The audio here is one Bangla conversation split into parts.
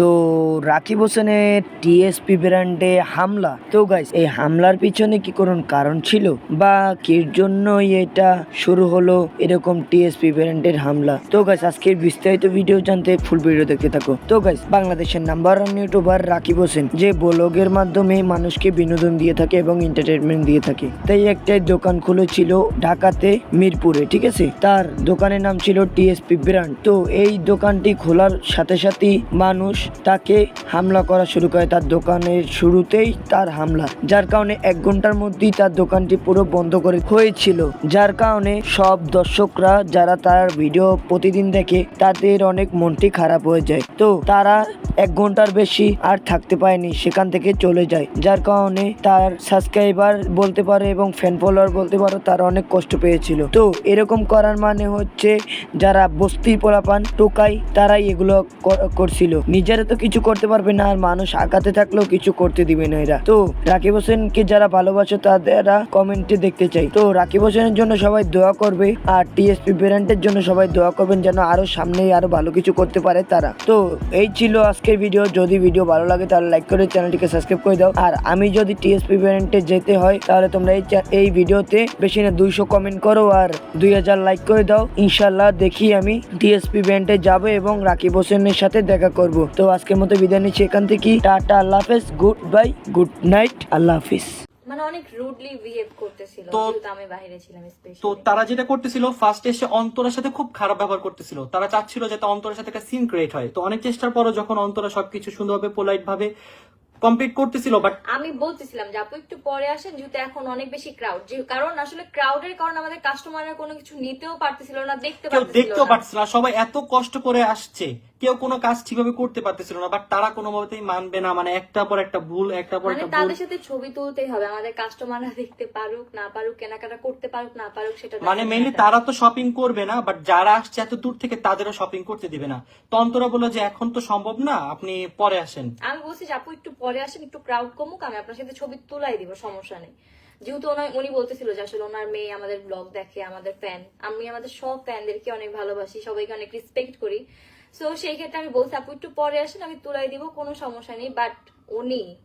তো রাকিব হোসেনের টিএসপি ব্র্যান্ডে হামলা। তো গাইস এই হামলার পিছনে কি কোন কারণ ছিল? বা কির জন্যই এটা শুরু হলো এরকম টিএসপি ব্র্যান্ডের হামলা? তো গাইস আজকের বিস্তারিত ভিডিও জানতে ফুল ভিডিও দেখতে থাকো। তো গাইস বাংলাদেশের number one YouTuber Rakib Hossain, যে ব্লগের মাধ্যমে মানুষকে বিনোদন দিয়ে থাকে এবং এন্টারটেনমেন্ট দিয়ে থাকে। তাই একটাই দোকান খুলেছিল ঢাকাতে মিরপুরে, ঠিক আছে? তার দোকানের নাম ছিল টিএসপি ব্র্যান্ড। তো এই দোকানটি খোলার সাথে সাথেই মানুষ তাকে হামলা করা শুরু করে। তার দোকানের শুরুতেই তার হামলা, যার কারণে এক ঘণ্টার মধ্যেই তার দোকানটি পুরো বন্ধ করে হয়েছিল। যার কারণে সব দর্শকরা যারা তার ভিডিও প্রতিদিন দেখে, তাদের অনেক মনটি খারাপ হয়ে যায়। তো তারা এক ঘণ্টার বেশি আর থাকতে পারেনি, সেখান থেকে চলে যায়। যার কারণে তার সাবস্ক্রাইবার বলতে পারে এবং ফ্যান ফলোয়ার বলতে পারো, তারা অনেক কষ্ট পেয়েছিল। তো এরকম করার মানে হচ্ছে যারা বস্তি পোলাপান, টোকাই, তারাই এগুলো কর- করছিল। নিজেরা তো কিছু করতে পারবে না, আর মানুষ আগাতে থাকলেও কিছু করতে দিবে না এরা। তো রাকিব হোসেনকে যারা ভালোবাসো, তাদেরা কমেন্টে দেখতে চাই। তো রাকিব হোসেনের জন্য সবাই দোয়া করবে, আর টিএসপি ব্র্যান্ডের জন্য সবাই দোয়া করবেন যেন আরও সামনে আরও ভালো কিছু করতে পারে তারা। তো এই ছিল আজকের ভিডিও, যদি ভিডিও ভালো লাগে তাহলে লাইক করে চ্যানেলটিকে সাবস্ক্রাইব করে দাও। আর আমি যদি টিএসপি ব্র্যান্ডে যেতে হয়, তাহলে তোমরা এই এই ভিডিওতে বেশি না দুইশো কমেন্ট করো আর দুই হাজার লাইক করে দাও। ইনশাল্লাহ দেখি আমি টিএসপি ব্র্যান্ডে যাব এবং রাকিব হোসেনের সাথে দেখা করব। তো আজকের মতো বিদায় নিচ্ছি এখান থেকে টাটা, আল্লাহ হাফেজ। গুড বাই গুড নাইট আল্লাহ হাফিজ। অনেক রুডলি বিহেভ করতেছিল যেহেতু আমি বাইরে ছিলাম তো তারা যেটা করতেছিল ফার্স্ট এসে অন্তরের সাথে খুব খারাপ ব্যবহার করতেছিল। তারা চাচ্ছিল যাতে অন্তরের সাথে একটা সিন ক্রিয়েট হয়। তো অনেক চেষ্টার পরও যখন অন্তরা সবকিছু সুন্দরভাবে পোলাইট ভাবে কমপ্লিট করতেছিল বাট আমি বলতেছিলাম যে আপু একটু পরে আসেন যেহেতু এখন অনেক বেশি ক্রাউড যে কারণ আসলে ক্রাউডের কারণে আমাদের কাস্টমাররা কোনো কিছু নিতেও পারতেছিল না দেখতে পারতেছিল দেখতেও না। পারছিল না সবাই এত কষ্ট করে আসছে। কেউ কোনো কাজ ঠিকভাবে করতে পারতেছিল না বাট তারা কোনো মতেই মানবে না মানে একটা পর একটা ভুল একটা পর মানে একটা তাদের সাথে ছবি তুলতেই হবে আমাদের কাস্টমাররা দেখতে পারুক না পারুক কেনাকাটা করতে পারুক না পারুক সেটা মানে বিষয়টা। তারা তো শপিং করবে না বাট যারা আসছে এত দূর থেকে তাদেরও শপিং করতে দিবে না। তো অন্তরা বলল যে এখন তো সম্ভব না আপনি পরে আসেন। আমি বলছি যে আপু একটু পরে আসেন একটু ক্রাউড কমুক আমি আপনার সাথে ছবি তুলাই দিব সমস্যা নেই। যেহেতু উনি বলতেছিল যে আসলে ওনার মেয়ে আমাদের ব্লগ দেখে আমাদের ফ্যান আমি আমাদের সব ফ্যানদেরকে অনেক ভালোবাসি সবাইকে অনেক রেসপেক্ট করি সো সেই ক্ষেত্রে আমি বলছি আপু একটু পরে আসেন আমি তুলাই দিব কোনো সমস্যা নেই। বাট উনি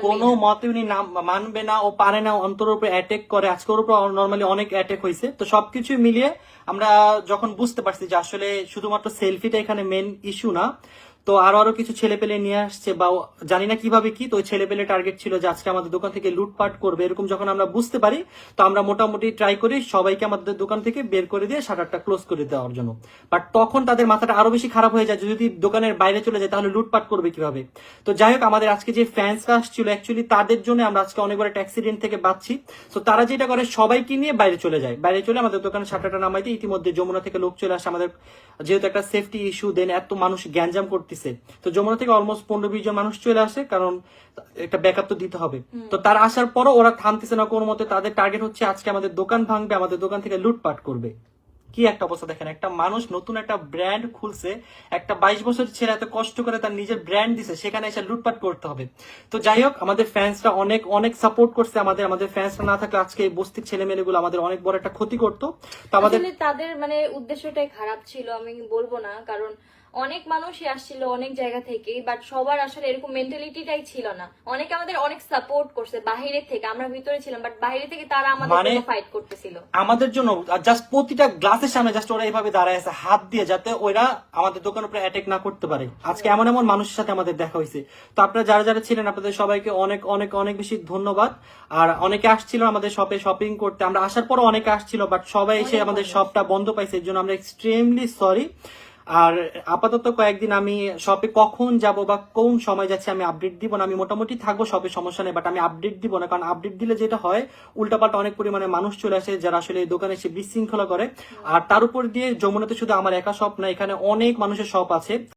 কোন। মতে উনি নাম- মানবে না ও পারে না অন্তর উপরে অ্যাটেক করে। আজকের উপর নর্মালি অনেক অ্যাটেক হয়েছে। তো সবকিছু মিলিয়ে আমরা যখন বুঝতে পারছি যে আসলে শুধুমাত্র সেলফিটা এখানে মেন ইস্যু না তো আরও আরও কিছু ছেলে পেলে নিয়ে আসছে বা জানি না কীভাবে কি, তো ছেলে পেলে টার্গেট ছিল যে আজকে আমাদের দোকান থেকে লুটপাট করবে। এরকম যখন আমরা বুঝতে পারি, তো আমরা মোটামুটি ট্রাই করি সবাইকে আমাদের দোকান থেকে বের করে দিয়ে শাটারটা ক্লোজ করে দেওয়ার জন্য। বাট তখন তাদের মাথাটা আরও বেশি খারাপ হয়ে যায় যদি দোকানের বাইরে চলে যায় তাহলে লুটপাট করবে কীভাবে? তো যাই হোক, আমাদের আজকে যে ফ্যান্সরা আসছিল অ্যাকচুয়ালি তাদের জন্য আমরা আজকে অনেকবার একটা অ্যাক্সিডেন্ট থেকে বাঁচছি। তো তারা যেটা করে, সবাইকে নিয়ে বাইরে চলে যায়। বাইরে চলে আমাদের দোকানের শাটারটা নামাই দিয়ে ইতিমধ্যে যমুনা থেকে লোক চলে আসে। আমাদের যেহেতু একটা সেফটি ইস্যু দেন এত মানুষ গ্যাঞ্জাম করতেছে। তো যমুনা থেকে অলমোস্ট পনেরো বিশ জন মানুষ চলে আসে কারণ একটা ব্যাকআপ তো দিতে হবে। তো তারা আসার পরও ওরা থামতেছে না কোনো মতে। তাদের টার্গেট হচ্ছে আজকে আমাদের দোকান ভাঙবে আমাদের দোকান থেকে লুটপাট করবে। কি একটা অবস্থা দেখেন একটা মানুষ নতুন একটা ব্র্যান্ড খুলছে একটা বাইশ বছর ছেলে এত কষ্ট করে তার নিজের ব্র্যান্ড দিছে সেখানে এসে লুটপাট করতে হবে। তো যাই হোক আমাদের ফ্যান্সরা অনেক অনেক সাপোর্ট করছে আমাদের আমাদের ফ্যান্সরা না থাকলে আজকে এই বস্তির ছেলে মেয়েগুলো আমাদের অনেক বড় একটা ক্ষতি করতো। তো আমাদের তাদের মানে উদ্দেশ্যটাই খারাপ ছিল আমি বলব না কারণ অনেক মানুষই আসছিল অনেক জায়গা থেকে বাট সবার আসলে এরকম মেন্টালিটিটাই ছিল না। অনেকে আমাদের অনেক সাপোর্ট করছে বাইরে থেকে আমরা ভিতরে ছিলাম বাট বাইরে থেকে তারা আমাদের মানে- জন্য ফাইট করতেছিল। আমাদের জন্য জাস্ট প্রতিটা গ্লাসের সামনে জাস্ট ওরা এভাবে দাঁড়ায় আছে হাত দিয়ে যাতে ওরা আমাদের দোকানের উপরে অ্যাটাক না করতে পারে। আজকে এমন এমন মানুষের সাথে আমাদের দেখা হয়েছে। তো আপনারা যারা যারা ছিলেন আপনাদের সবাইকে অনেক অনেক অনেক বেশি ধন্যবাদ। আর অনেকে আসছিল আমাদের শপে শপিং করতে আমরা আসার পরও অনেকে আসছিল বাট সবাই এসে আমাদের শপটা বন্ধ পাইছে এর জন্য আমরা এক্সট্রিমলি সরি আর আপাতত কয়েকদিন আমি শপে কখন যাব বা কোন সময় যাচ্ছে আমি আপডেট দিব না। আমি মোটামুটি থাকব শপে সমস্যা নেই বাট আমি আপডেট দিব না। কারণ আপডেট দিলে যেটা হয়, উল্টাপাল্টা অনেক পরিমাণে মানুষ চলে আসে যারা আসলে এই দোকানে এসে বিশৃঙ্খলা করে। আর তার উপর দিয়ে যমুনাতে শুধু আমার একা শপ না, এখানে অনেক মানুষের শপ আছে।